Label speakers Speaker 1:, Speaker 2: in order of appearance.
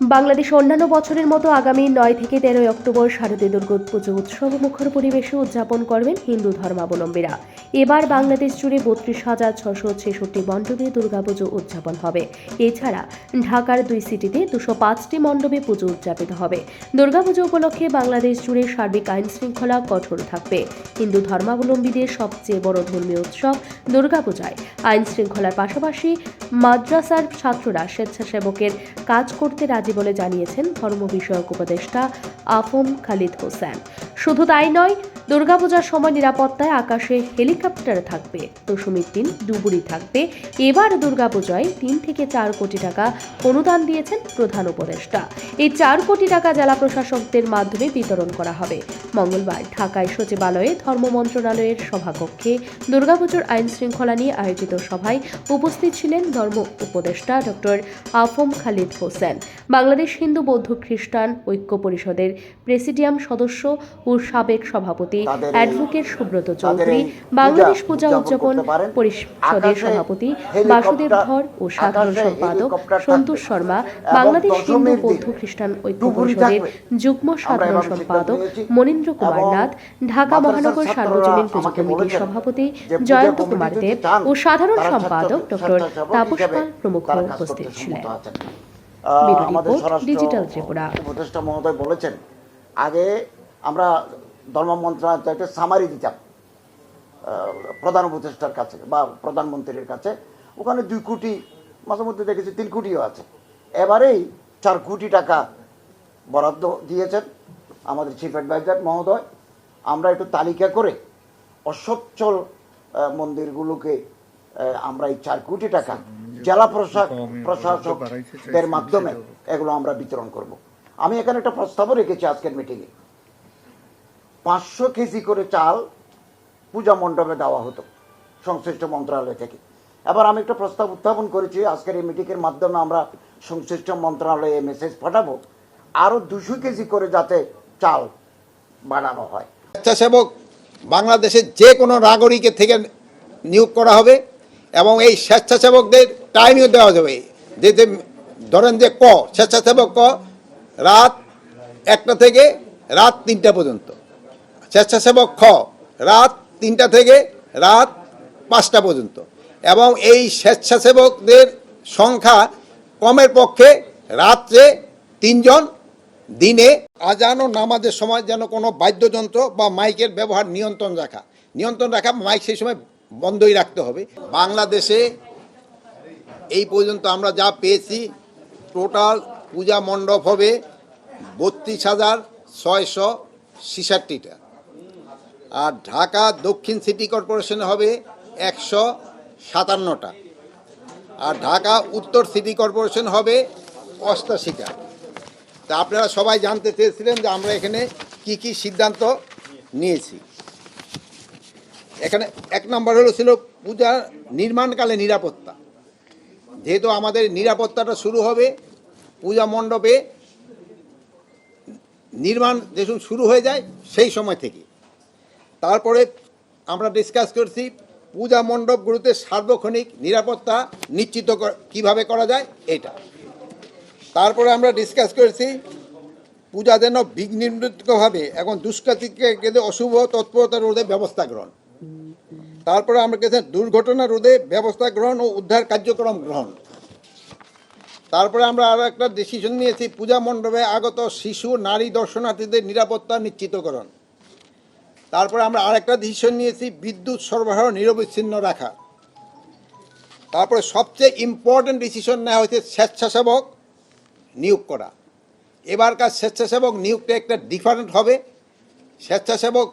Speaker 1: বাংলাদেশ অন্যান্য বছরের মতো আগামী নয় থেকে তেরোই অক্টোবর শারদীয় দুর্গোৎপুজো উৎসব মুখর পরিবেশে উদযাপন করবেন হিন্দু ধর্মাবলম্বীরা। এবার বাংলাদেশ জুড়ে বত্রিশ হাজার ছশো ছেষট্টি মণ্ডপে দুর্গাপুজো উদযাপন হবে। এছাড়া ঢাকার দুই সিটিতে দুশো পাঁচটি মণ্ডপে পুজো উদযাপিত হবে। দুর্গাপুজো উপলক্ষে বাংলাদেশ জুড়ে সার্বিক আইন শৃঙ্খলা কঠোর থাকবে। হিন্দু ধর্মাবলম্বীদের সবচেয়ে বড় ধর্মীয় উৎসব দুর্গাপূজায় আইন শৃঙ্খলার পাশাপাশি মাদ্রাসার ছাত্ররা স্বেচ্ছাসেবকের কাজ করতে রাজি বলে জানিয়েছেন ধর্ম বিষয়ক উপদেষ্টা আফম খালিদ হোসেন। শুধু তাই নয় দুর্গাপূজার সময় নিরাপত্তায় আকাশে হেলিকপ্টার থাকবে। দশমীর দিন ডুবুরি থাকবে। এবার দুর্গাপূজায় তিন থেকে চার কোটি টাকা অনুদান দিয়েছেন প্রধান উপদেষ্টা। এই চার কোটি টাকা জেলা প্রশাসকদের মাধ্যমে বিতরণ করা হবে। মঙ্গলবার ঢাকায় সচিবালয়ে ধর্ম মন্ত্রণালয়ের সভাকক্ষে দুর্গাপুজোর আইন শৃঙ্খলা নিয়ে আয়োজিত সভায় উপস্থিত ছিলেন ধর্ম উপদেষ্টা doctor A F M Khalid Hossain. Bangladesh Hindu বৌদ্ধ খ্রিস্টান ঐক্য পরিষদের প্রেসিডিয়াম সদস্য ও সাবেক সভাপতি
Speaker 2: এই-
Speaker 1: অ্যাডভোকেট সুব্রত চৌধুরী বাংলাদেশ
Speaker 2: পূজা উদযাপন।
Speaker 1: পরিষদের সভাপতি বাসুদেব ধর ও সাধারণ সম্পাদক সন্তোষ শর্মা বাংলাদেশ হিন্দু বৌদ্ধ খ্রিস্টান ঐক্য পরিষদের যুগ্ম সাধারণ সম্পাদক মনীন্দ্র কুমার নাথ ঢাকা মহানগর সার্বজনীন পুজো কমিটির সভাপতি জয়ন্ত কুমার দেব ও সাধারণ সম্পাদক ডক্টর তাপস পাল প্রমুখ উপস্থিত ছিলেন।
Speaker 2: আমাদের স্বরাষ্ট্র
Speaker 1: ডিজিটাল ত্রিপুরা।
Speaker 2: উপদেষ্টা মহোদয় বলেছেন আগে আমরা ধর্ম মন্ত্রণালয়কে সামারি দিতাম প্রধান উপদেষ্টার কাছে বা প্রধানমন্ত্রীর কাছে। ওখানে দুই কোটি, মাঝে মধ্যে দেখেছি তিন কোটিও আছে। এবারেই চার কোটি টাকা বরাদ্দ দিয়েছেন আমাদের চিফ অ্যাডভাইজার মহোদয়। আমরা একটু তালিকা করে অসচ্ছল মন্দিরগুলোকে আমরা এই চার কোটি টাকা জেলা প্রশাসক প্রশাসকদের মাধ্যমে এগুলো আমরা বিতরণ করব। আমি এখানে একটা প্রস্তাবও রেখেছি আজকের মিটিংয়ে পাঁচশো কেজি করে চাল পূজা মণ্ডপে দেওয়া হতো, সংশ্লিষ্ট মন্ত্রণালয় থেকে। এবার আমি একটা প্রস্তাব উত্থাপন করেছি, আজকের এই মিটিংয়ের মাধ্যমে আমরা সংশ্লিষ্ট মন্ত্রণালয়ে মেসেজ পাঠাবো আরও দুশো কেজি করে যাতে চাল বাড়ানো হয়।
Speaker 3: স্বেচ্ছাসেবক, বাংলাদেশের যে কোনো নাগরিকের থেকে নিয়োগ করা হবে এবং এই স্বেচ্ছাসেবকদের টাইমও দেওয়া যাবে যে যে ধরেন যে ক, স্বেচ্ছাসেবক ক, রাত একটা থেকে রাত তিনটা পর্যন্ত। স্বেচ্ছাসেবক খ রাত তিনটা থেকে রাত পাঁচটা পর্যন্ত। এবং এই স্বেচ্ছাসেবকদের সংখ্যা কমের পক্ষে রাত্রে তিনজন, দিনে আজান ও নামাজের সময় যেন কোনো বাদ্যযন্ত্র বা মাইকের ব্যবহার নিয়ন্ত্রণ রাখা। নিয়ন্ত্রণ রাখা, মাইক সেই সময় বন্ধই রাখতে হবে। বাংলাদেশে এই পর্যন্ত আমরা যা পেয়েছি, টোটাল পূজা মণ্ডপ হবে বত্রিশ হাজার ছয়শো ছিষট্টিটা। আর ঢাকা দক্ষিণ সিটি কর্পোরেশনে হবে একশো সাতান্নটা। আর ঢাকা উত্তর সিটি কর্পোরেশন হবে অষ্টাশিটা। তা আপনারা সবাই জানতে চেয়েছিলেন যে আমরা এখানে কি কি সিদ্ধান্ত নিয়েছি। এখানে এক নম্বর হলো ছিল পূজা নির্মাণকালে নিরাপত্তা। যেহেতু আমাদের নিরাপত্তাটা শুরু হবে পূজা মণ্ডপে নির্মাণ যেসব শুরু হয়ে যায় সেই সময় থেকে। তারপরে আমরা ডিসকাস করছি পূজা মণ্ডপগুলোতে সার্বক্ষণিক নিরাপত্তা নিশ্চিত কীভাবে করা যায়, এটা। তারপরে আমরা ডিসকাস করেছি পূজা যেন বিঘ্নির্মিতভাবে এখন দুষ্কৃতিকে অশুভ তৎপরতা রোধে ব্যবস্থা গ্রহণ। তারপরে আমরা কেছে দুর্ঘটনা রোধে ব্যবস্থা গ্রহণ ও উদ্ধার কার্যক্রম গ্রহণ। তারপরে আমরা আরও একটা ডিসিশন নিয়েছি, পূজা মণ্ডপে আগত শিশু, নারী, দর্শনার্থীদের নিরাপত্তা নিশ্চিতকরণ। তারপরে আমরা আরেকটা ডিসিশন নিয়েছি, বিদ্যুৎ সরবরাহ নিরবিচ্ছিন্ন রাখা। তারপরে সবচেয়ে ইম্পর্ট্যান্ট ডিসিশন নেওয়া হয়েছে স্বেচ্ছাসেবক নিয়োগ করা। এবারকার স্বেচ্ছাসেবক নিয়োগটা একটা ডিফারেন্ট হবে। স্বেচ্ছাসেবক